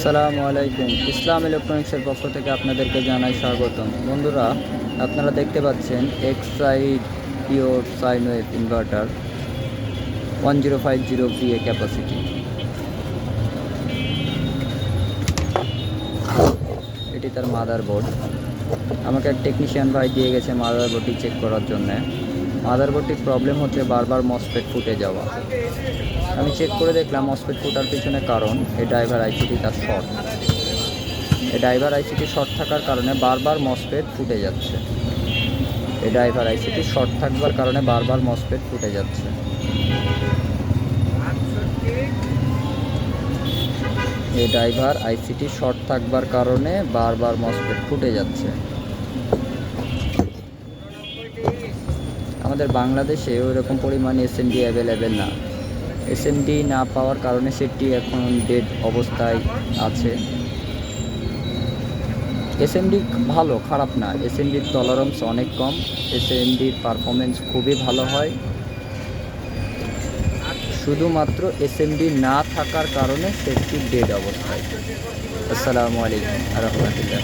আসসালামু আলাইকুম। ইসলাম ইলেকট্রনিক্সের পক্ষ থেকে আপনাদেরকে জানাই স্বাগতম। বন্ধুরা, আপনারা দেখতে পাচ্ছেন Exide pure sine wave inverter one zero five zero এ ক্যাপাসিটি এটি তার মাদার বোর্ড আমাকে এক টেকনিশিয়ান ভাই দিয়ে গেছে মাদার বোর্ডটি চেক করার জন্যে। মাদার বোর্ডটির প্রবলেম হচ্ছে বারবার মসপেট ফুটে যাওয়া। আমি চেক করে দেখলাম মসপেট ফুটার পিছনে কারণ এই ড্রাইভার আইসিটি তার শর্ট এই ড্রাইভার আইসিটি শর্ট থাকার কারণে বারবার মসপেট ফুটে যাচ্ছে। এই ড্রাইভার আইসিটি শর্ট থাকবার কারণে বারবার মসপেট ফুটে যাচ্ছে। এই ড্রাইভার আইসিটি শর্ট থাকবার কারণে বারবার মসপেট ফুটে যাচ্ছে। আমাদের বাংলাদেশে ওইরকম পরিমাণে এসএনডি অ্যাভেলেবেল না। এসএনডি না পাওয়ার কারণে সেটি এখন ডেড অবস্থায় আছে। এসএনডি ভালো, খারাপ না। এসএনডির টলারেন্স অনেক কম। এসএনডির পারফরমেন্স খুবই ভালো হয়। শুধুমাত্র এসএমডি না থাকার কারণে সেটটি ডেড অবস্থায়। আসসালামু আলাইকুম রহমতুল্লাহ।